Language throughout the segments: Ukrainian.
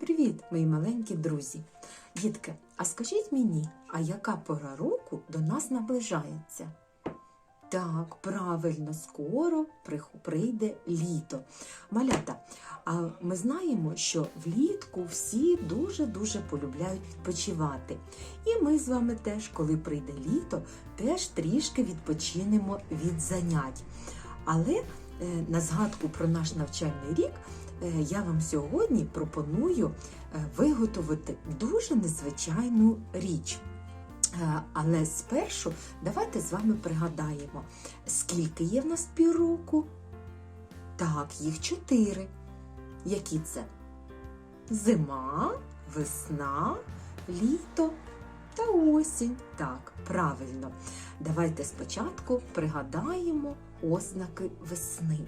Привіт, мої маленькі друзі! Дітки, а скажіть мені, а яка пора року до нас наближається? Так, правильно, скоро прийде літо. Малята, а ми знаємо, що влітку всі дуже-дуже полюбляють відпочивати. І ми з вами теж, коли прийде літо, теж трішки відпочинемо від занять. Але е, на згадку про наш навчальний рік я вам сьогодні пропоную е, виготовити дуже незвичайну річ. Е, Але спершу давайте з вами пригадаємо, скільки є в нас півроку. Так, їх чотири. Які це? Зима, весна, літо та осінь. Так, правильно. Давайте спочатку пригадаємо ознаки весни.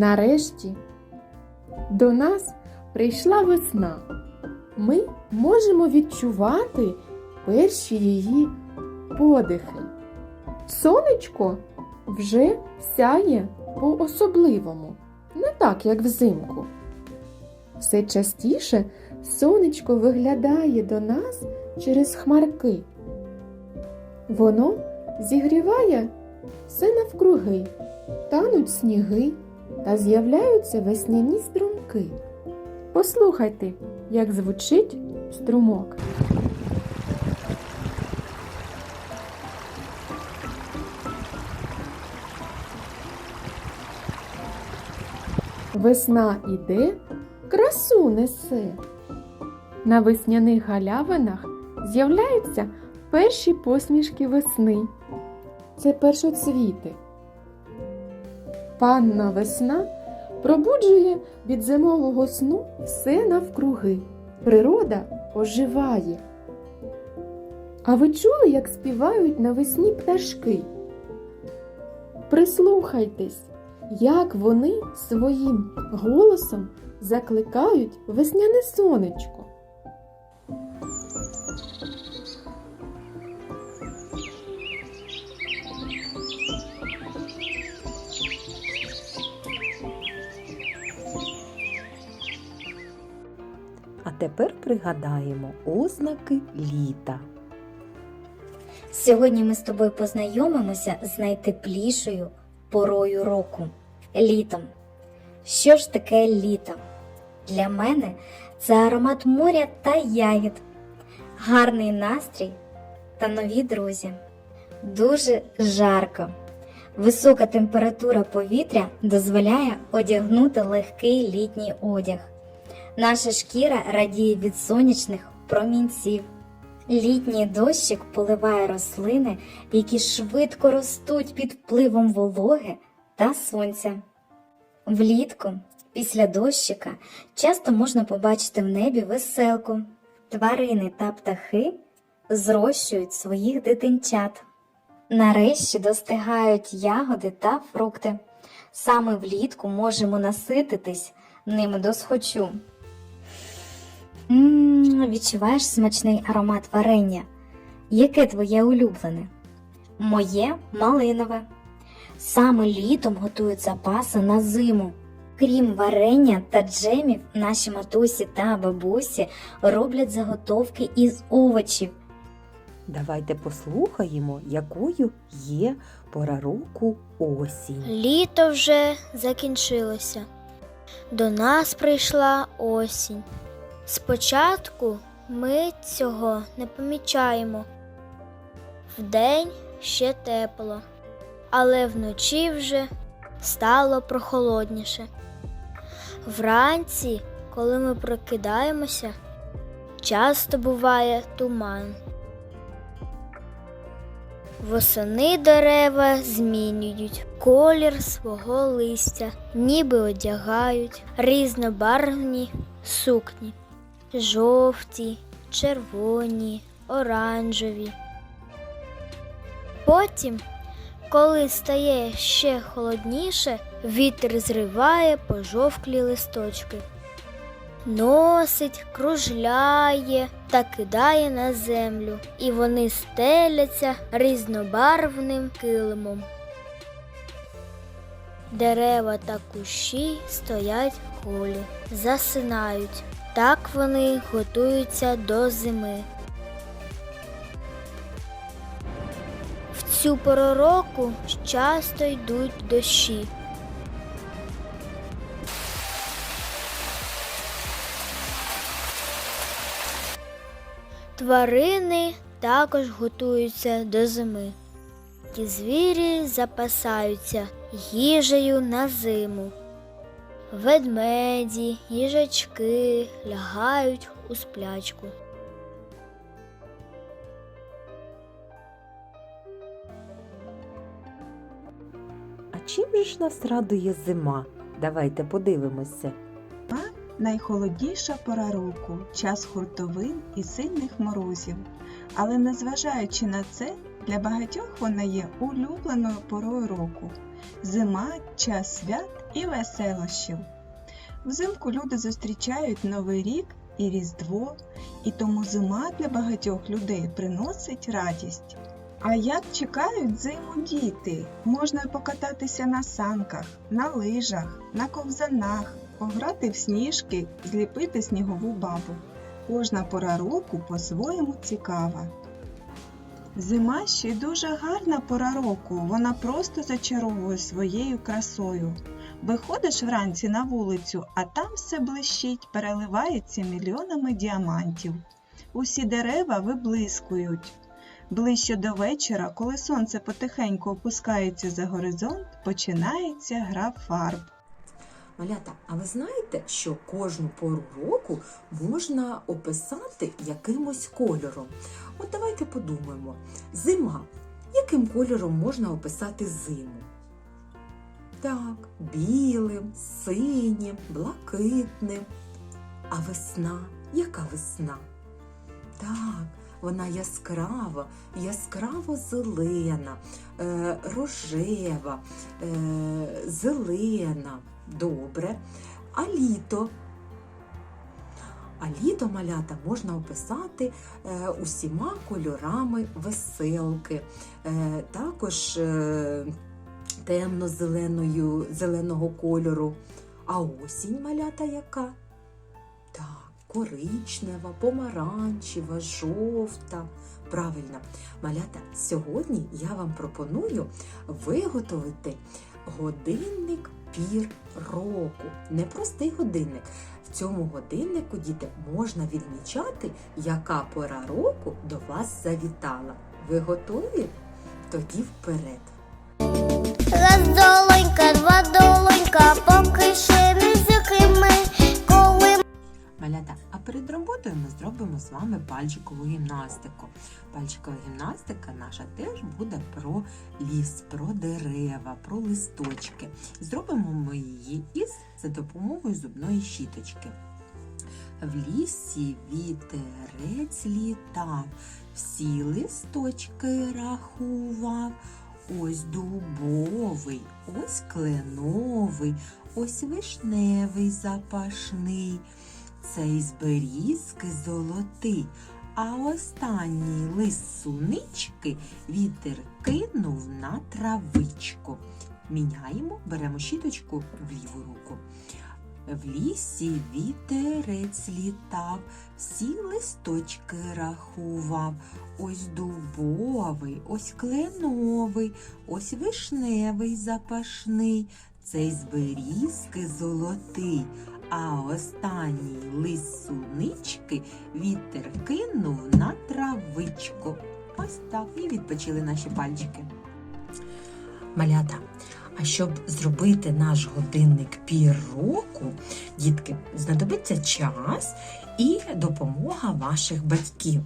Нарешті до нас прийшла весна. Ми можемо відчувати перші її подихи. Сонечко вже сяє по-особливому, не так, як взимку. Все частіше сонечко виглядає до нас через хмарки. Воно зігріває все навкруги, тануть сніги та з'являються весняні струмки. Послухайте, як звучить струмок. Весна іде, красу несе. На весняних галявинах з'являються перші посмішки весни. Це першоцвіти. Панна весна пробуджує від зимового сну все навкруги. Природа оживає. А ви чули, як співають навесні пташки? Прислухайтесь, як вони своїм голосом закликають весняне сонечко. Тепер пригадаємо ознаки літа. Сьогодні ми з тобою познайомимося з найтеплішою порою року літом. Що ж таке літо? Для мене це аромат моря та ягід, гарний настрій та нові друзі. Дуже жарко. Висока температура повітря дозволяє одягнути легкий літній одяг. Наша шкіра радіє від сонячних промінців. Літній дощик поливає рослини, які швидко ростуть під впливом вологи та сонця. Влітку, після дощика, часто можна побачити в небі веселку. Тварини та птахи зрощують своїх дитинчат. Нарешті достигають ягоди та фрукти. Саме влітку можемо насититись ними досхочу. Мм, відчуваєш смачний аромат варення. Яке твоє улюблене? Моє малинове. Саме літом готують запаси на зиму. Крім варення та джемів, наші матусі та бабусі роблять заготовки із овочів. Давайте послухаємо, якою є пора року осінь. Літо вже закінчилося. До нас прийшла осінь. Спочатку ми цього не помічаємо. Вдень ще тепло, але вночі вже стало прохолодніше. Вранці, коли ми прокидаємося, часто буває туман. Восени дерева змінюють колір свого листя, ніби одягають різнобарвні сукні жовті, червоні, оранжеві. Потім, коли стає ще холодніше, вітер зриває пожовклі листочки. носить, кружляє та кидає на землю, і вони стеляться різнобарвним килимом. Дерева та кущі стоять голі, засинають. Так вони готуються до зими. В цю пору року часто йдуть дощі. Тварини також готуються до зими. Ті звірі запасаються їжею на зиму. Ведмеді, їжачки лягають у сплячку. А чим же ж нас радує зима? Давайте подивимося. Найхолодніша пора року, час хуртовин і сильних морозів. Але незважаючи на це, для багатьох вона є улюбленою порою року. Зима час свят і веселощів. Взимку люди зустрічають Новий рік і Різдво, і тому зима для багатьох людей приносить радість. А як чекають зиму діти? Можна покататися на санках, на лижах, на ковзанах, пограти в сніжки, зліпити снігову бабу. Кожна пора року по-своєму цікава. Зима ще й дуже гарна пора року, вона просто зачаровує своєю красою. Виходиш вранці на вулицю, а там все блищить, переливається мільйонами діамантів. Усі дерева виблискують. Ближче до вечора, коли сонце потихеньку опускається за горизонт, починається гра фарб. Малята, а ви знаєте, що кожну пору року можна описати якимось кольором? От давайте подумаємо. Зима. Яким кольором можна описати зиму? Так, білим, синім, блакитним. А весна? Яка весна? Так, вона яскрава, яскраво зелена, е, рожева, е, зелена. Добре. А літо? А літо малята можна описати е, усіма кольорами веселки, е, також е, темно-зеленою зеленого кольору. А осінь малята яка? Так, коричнева, помаранчева, жовта. Правильно, малята, сьогодні я вам пропоную виготовити годинник пір року. Непростий годинник. В цьому годиннику, діти, можна відмічати, яка пора року до вас завітала. Ви готові? Тоді вперед. Раз долонька, два долонька, поки ще не зими, коли Малята, перед роботою ми зробимо з вами пальчикову гімнастику. Пальчикова гімнастика наша теж буде про ліс, про дерева, про листочки. Зробимо ми її із за допомогою зубної щіточки. В лісі вітерець літав, всі листочки рахував. Ось дубовий, ось кленовий, ось вишневий запашний. Цей з берізки золотий, а останній лист сунички вітер кинув на травичку. Міняємо, беремо щіточку в ліву руку. В лісі вітерець літав, всі листочки рахував. Ось дубовий, ось кленовий, ось вишневий запашний, цей з берізки золотий. А останній лист сунички вітер кинув на травичку. Ось так і відпочили наші пальчики. Малята, а щоб зробити наш годинник пір року, дітки, знадобиться час і допомога ваших батьків.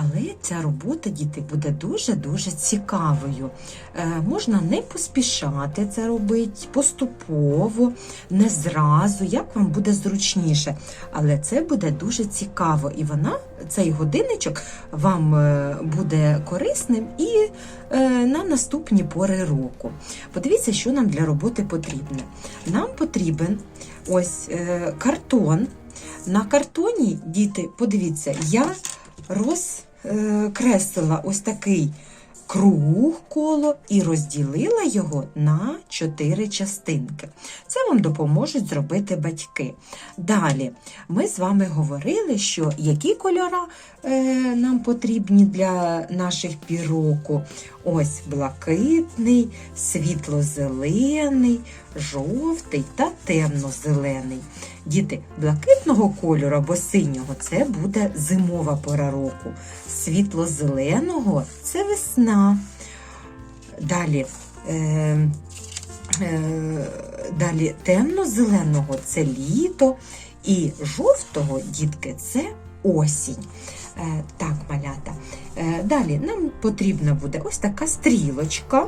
Але ця робота, діти, буде дуже-дуже цікавою. Е, можна не поспішати це робити, поступово, не зразу, як вам буде зручніше. Але це буде дуже цікаво, і вона, цей годинничок, вам е, буде корисним і е, на наступні пори року. Подивіться, що нам для роботи потрібно. Нам потрібен ось картон. На картоні, діти, подивіться, я розкреслила ось такий круг коло і розділила його на чотири частинки. Це вам допоможуть зробити батьки. Далі ми з вами говорили, що які кольори е, нам потрібні для наших пір року. Ось блакитний, світло-зелений, жовтий та темно-зелений. Діти, блакитного кольору або синього це буде зимова пора року. Світло-зеленого це весна. Далі, е, е, далі темно-зеленого це літо. І жовтого, дітки, це осінь. Е, так, малята. Е, далі нам потрібна буде ось така стрілочка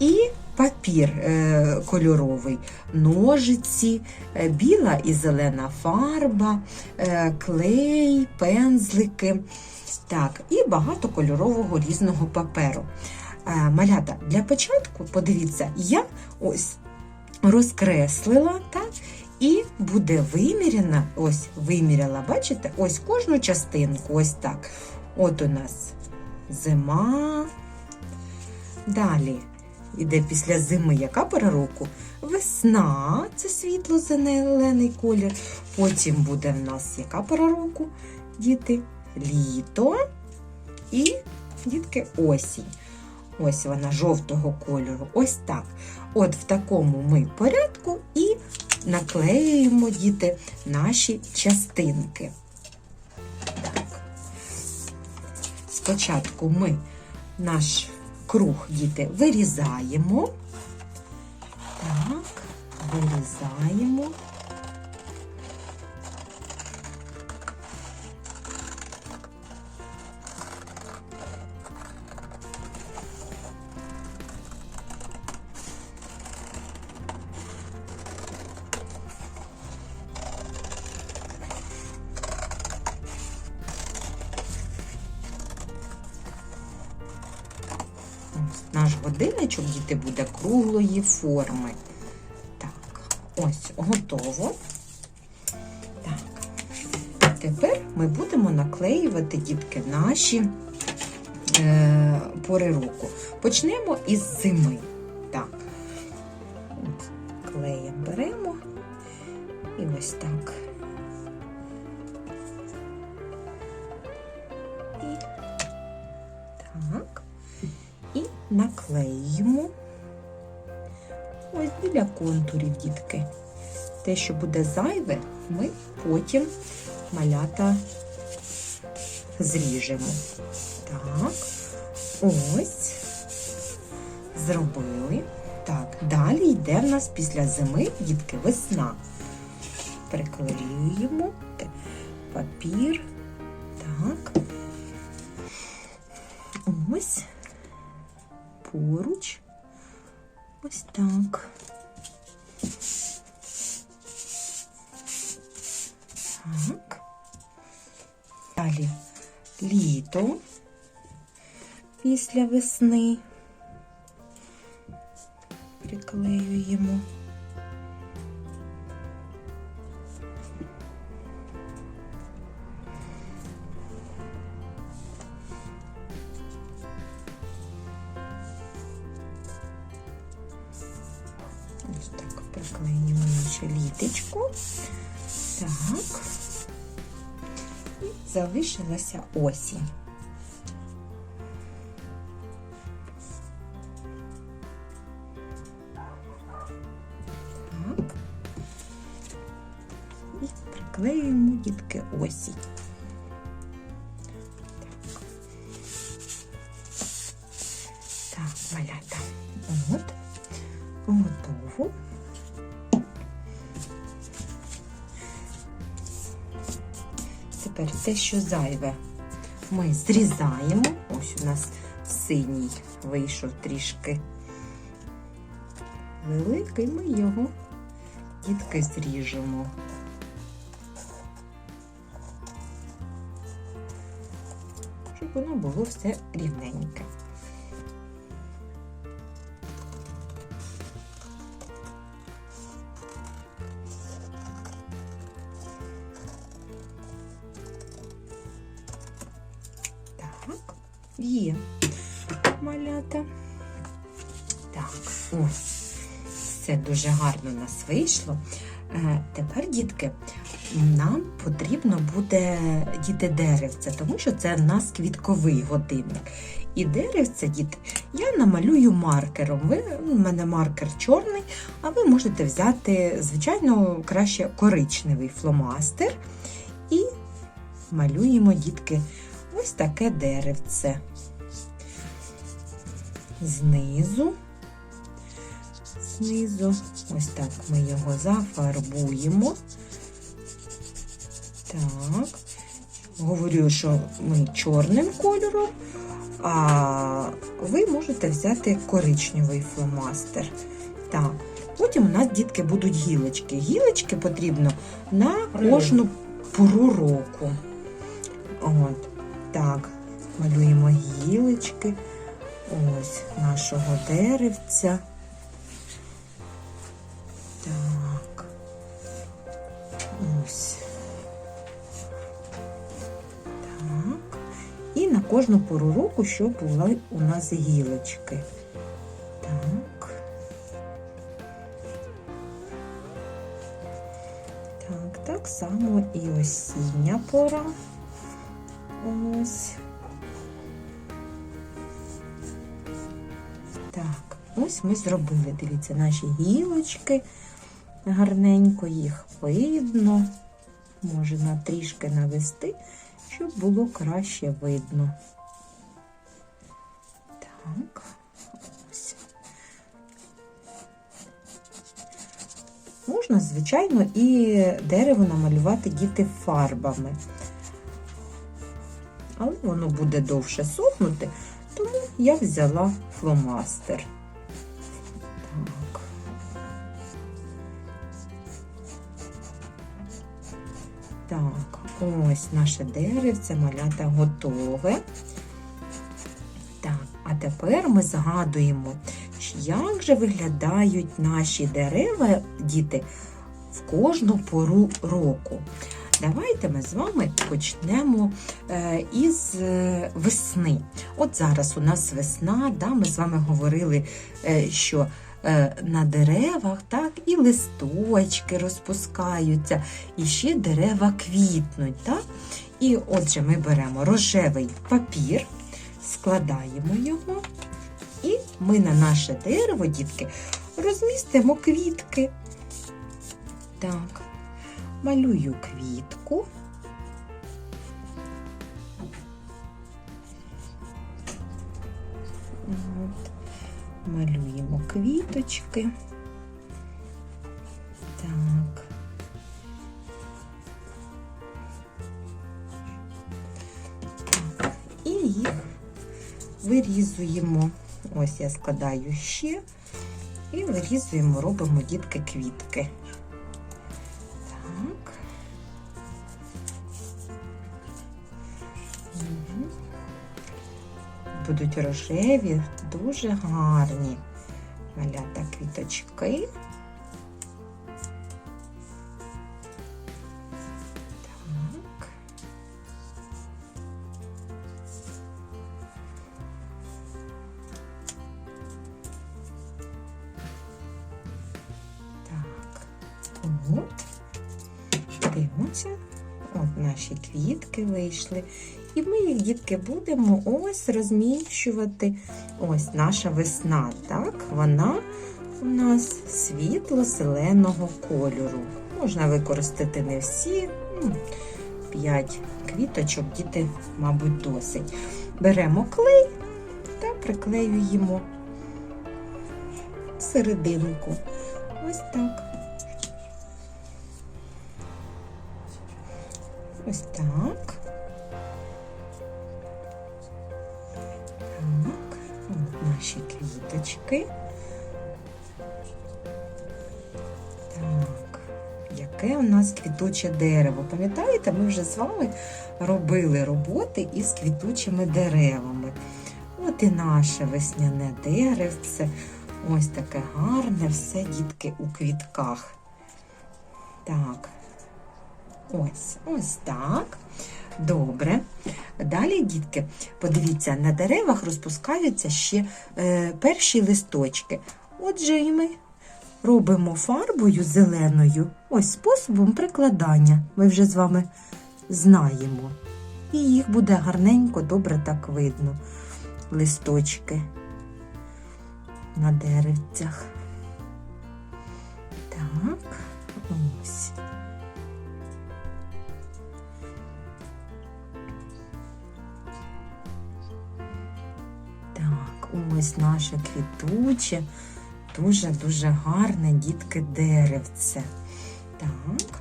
і папір е, кольоровий, ножиці, е, біла і зелена фарба, е, клей, пензлики. Так, і багато кольорового різного паперу. Малята, для початку, подивіться, я ось розкреслила, так, і буде виміряна, ось виміряла, бачите, ось кожну частинку, ось так. От у нас зима. Далі іде після зими яка пора року? Весна, це світло-зелений колір. Потім буде в нас яка пора року? Діти, літо і дітки осінь. Ось вона жовтого кольору. Ось так. От в такому ми порядку і наклеюємо діти наші частинки. Так. Спочатку ми наш круг діти вирізаємо. Так, вирізаємо. Наш годинничок діти буде круглої форми. Так, ось готово. Так. Тепер ми будемо наклеювати дітки наші е, пори року. Почнемо із зими. Те, що буде зайве, ми потім малята зріжемо. Так, ось, зробили. Так, далі йде в нас після зими, дітки, весна. Приклеюємо папір. Так. Ось поруч. Ось так. Так. Далі літо після весни. Приклеюємо. Залишилася осінь. Так. І приклеюємо дітки осінь. Те, що зайве, ми зрізаємо. Ось у нас синій вийшов трішки великий, ми його дітки зріжемо. Щоб воно було все рівненьке. Є. малята. Так, ось. Все дуже гарно у нас вийшло. Е, Тепер, дітки, нам потрібно буде діти деревце, тому що це в нас квітковий годинник. І деревце, діти, я намалюю маркером. Ви, у мене маркер чорний, а ви можете взяти, звичайно, краще коричневий фломастер. І малюємо, дітки, ось таке деревце. Знизу. Знизу, ось так ми його зафарбуємо. Так. Говорю, що ми чорним кольором, а ви можете взяти коричневий фломастер. Так. Потім у нас, дітки, будуть гілочки. Гілочки потрібно на кожну пору року. От. Так, малюємо гілочки. Ось нашого деревця. Так. Ось. Так. І на кожну пору року, щоб були у нас гілочки. Так. Так, так само і осіння пора. Ось. Так, ось ми зробили. Дивіться, наші гілочки. Гарненько їх видно. Можна трішки навести, щоб було краще видно. Так, ось. Можна, звичайно, і дерево намалювати діти фарбами. Але воно буде довше сохнути, тому я взяла фломастер. Так. Так, ось наше деревце малята готове. Так, а тепер ми згадуємо, як же виглядають наші дерева, діти, в кожну пору року. Давайте ми з вами почнемо е, із е, весни. От зараз у нас весна, да, ми з вами говорили, е, що на деревах так, і листочки розпускаються, і ще дерева квітнуть. Так? І отже, ми беремо рожевий папір, складаємо його, і ми на наше дерево, дітки, розмістимо квітки. Так, малюю квітку. От. Малюємо квіточки. Так. Так. І їх вирізуємо. Ось я складаю ще і вирізуємо, робимо дітки квітки. Будуть рожеві, дуже гарні малята квіточки. Так. Так. От. Дивимося. От наші квітки вийшли. І ми їх, дітки, будемо ось розміщувати. Ось наша весна, так? Вона у нас світло-зеленого кольору. Можна використати не всі, ну, 5 квіточок, діти, мабуть, досить. Беремо клей та приклеюємо серединку. Ось так. Ось. Так, квіточки. Так, яке у нас квітуче дерево. Пам'ятаєте, ми вже з вами робили роботи із квітучими деревами. От і наше весняне деревце. Ось таке гарне все, дітки, у квітках. Так. Ось, ось так. Добре. Далі, дітки, подивіться, на деревах розпускаються ще е, перші листочки. Отже, і ми робимо фарбою зеленою ось способом прикладання. Ми вже з вами знаємо. І їх буде гарненько, добре так видно. Листочки на деревцях. Так, ось. Ось наше квітуче, дуже-дуже гарне дітки деревце. Так.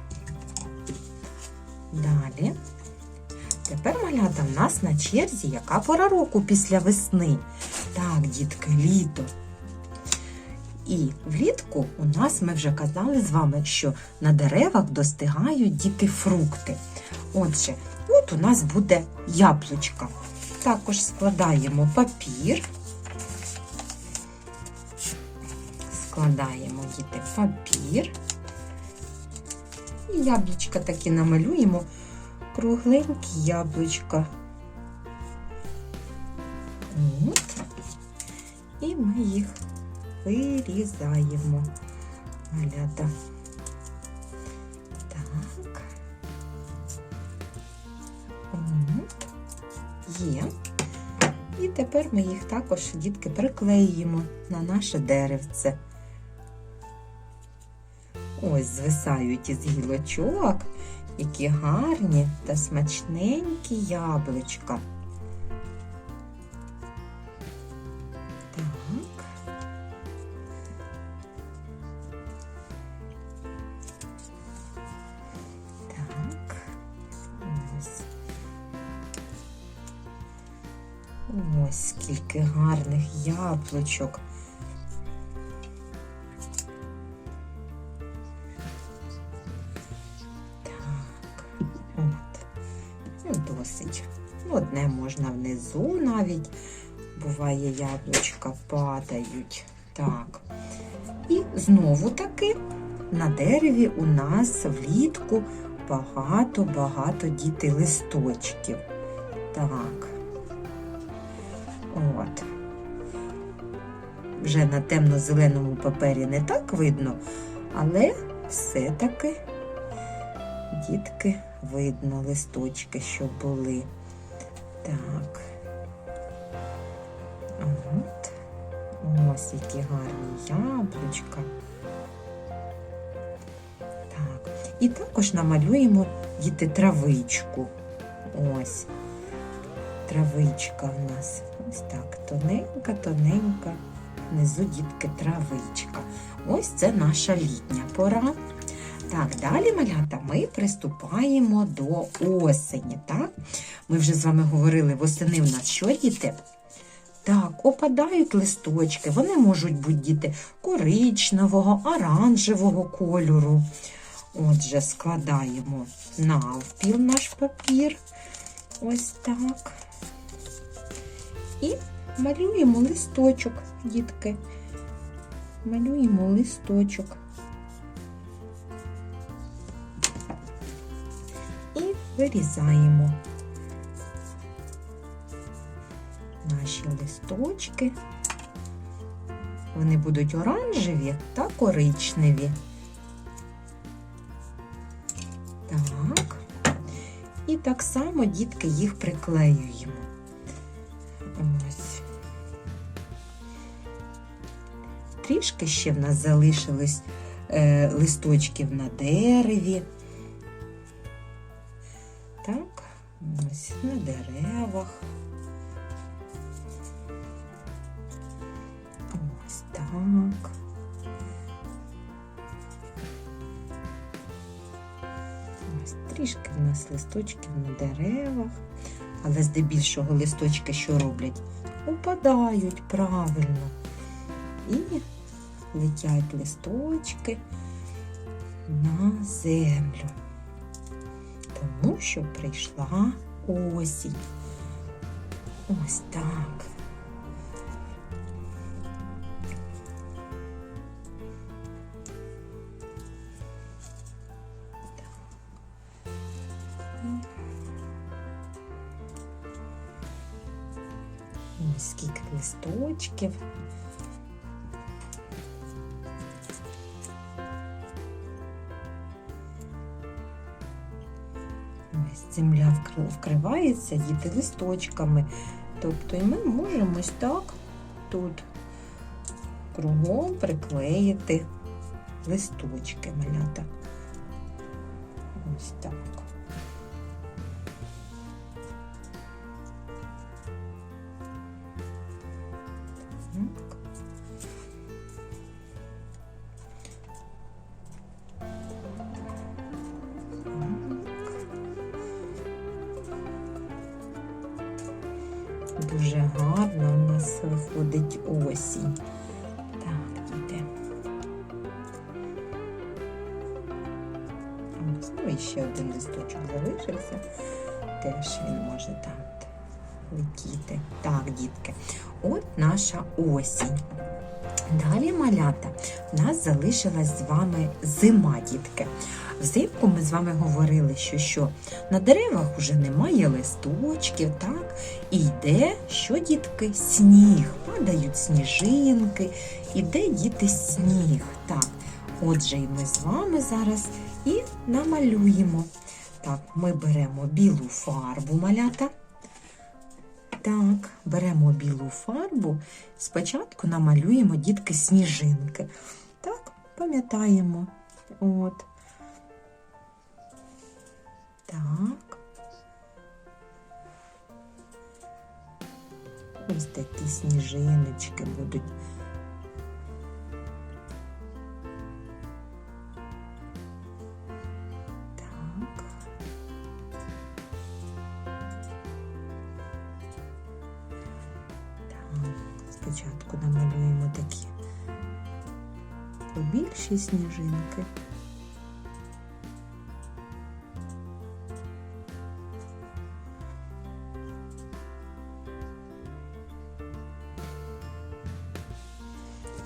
Далі. Тепер малята в нас на черзі яка пора року після весни. Так, дітки, літо. І влітку у нас ми вже казали з вами, що на деревах достигають діти фрукти. Отже, от у нас буде яблучка. Також складаємо папір. Складаємо діти папір. І яблучка такі намалюємо кругленькі яблучка. От. І ми їх вирізаємо. Малята. Так. От. Є. І тепер ми їх також, дітки, приклеїмо на наше деревце. Ось звисають із гілочок, які гарні та смачненькі яблучка. Так. Так. Ось. Ось скільки гарних яблучок. Внизу навіть. Буває, яблучка падають. Так. І знову таки на дереві у нас влітку багато-багато діти листочків. Так. От. Вже на темно-зеленому папері не так видно, але все-таки дітки видно листочки, що були. Так. Ось які гарні яблучка. Так. І також намалюємо діти травичку. Ось. Травичка в нас. Ось так. Тоненька, тоненька. Внизу дітки травичка. Ось це наша літня пора. Так, далі, малята, ми приступаємо до осені. Так? Ми вже з вами говорили, восени в нас що діти? Так, опадають листочки. Вони можуть бути діти коричневого, оранжевого кольору. Отже, складаємо навпіл наш папір. Ось так. І малюємо листочок, дітки. Малюємо листочок. І вирізаємо наші листочки. Вони будуть оранжеві та коричневі. Так. І так само, дітки, їх приклеюємо. Ось. Трішки ще в нас залишилось е, листочків на дереві. Трішки в нас листочків на деревах, але здебільшого листочки що роблять? Упадають правильно. І летять листочки на землю. Тому що прийшла осінь. Ось так. Листочків. Ось земля вкривається діти листочками. Тобто і ми можемо ось так тут кругом приклеїти листочки малята. Ось. Так. Залишилась з вами зима, дітки. Взимку ми з вами говорили, що, що на деревах вже немає листочків, так? І йде, що дітки, сніг, падають сніжинки, іде діти сніг. Так, отже, і ми з вами зараз і намалюємо. Так, ми беремо білу фарбу малята. Так, беремо білу фарбу. Спочатку намалюємо дітки сніжинки. Так, пам'ятаємо. От. Так. Ось такі сніжиночки будуть. сніжинки.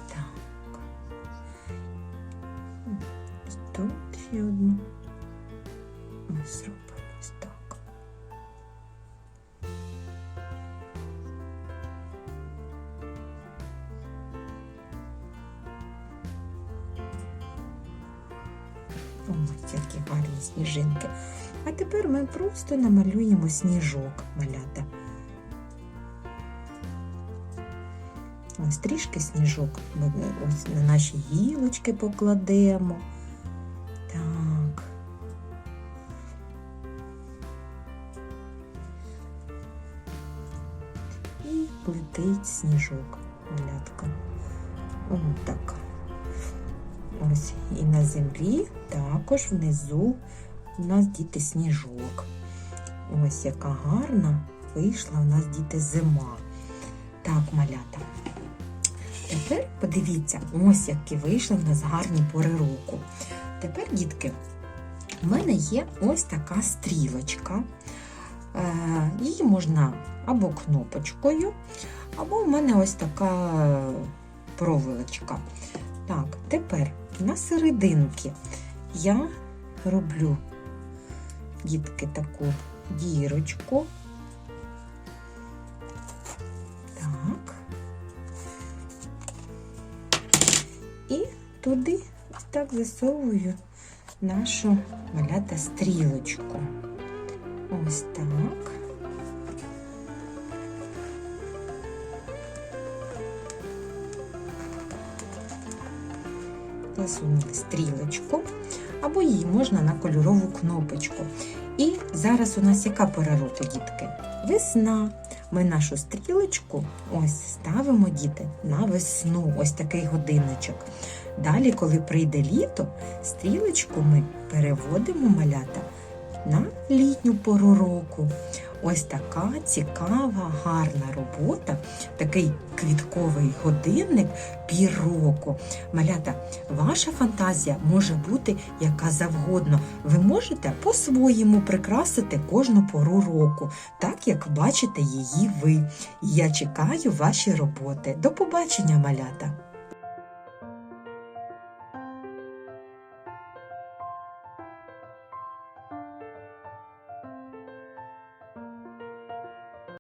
Так. Тут ще одну. Ось тепер ми просто намалюємо сніжок малята. Ось трішки сніжок ми ось на наші гілочки покладемо. Так. І летить сніжок, малятка. Ось так. Ось і на землі також внизу у нас діти сніжок. Ось яка гарна вийшла у нас діти зима. Так, малята. Тепер подивіться, ось які вийшли в нас гарні пори року. Тепер, дітки, у мене є ось така стрілочка. Е, Її можна або кнопочкою, або в мене ось така проволочка. Так, тепер на серединки я роблю дітки таку дірочку. Так. І туди так засовую нашу малята стрілочку. Ось так. Засунули стрілочку, або її можна на кольорову кнопочку. І зараз у нас яка пора року, дітки? Весна. Ми нашу стрілочку ось ставимо, діти, на весну, ось такий годинничок. Далі, коли прийде літо, стрілочку ми переводимо малята на літню пору року. Ось така цікава, гарна робота, такий квітковий годинник пір року. Малята, ваша фантазія може бути яка завгодно. Ви можете по-своєму прикрасити кожну пору року, так як бачите її ви. Я чекаю ваші роботи. До побачення, малята!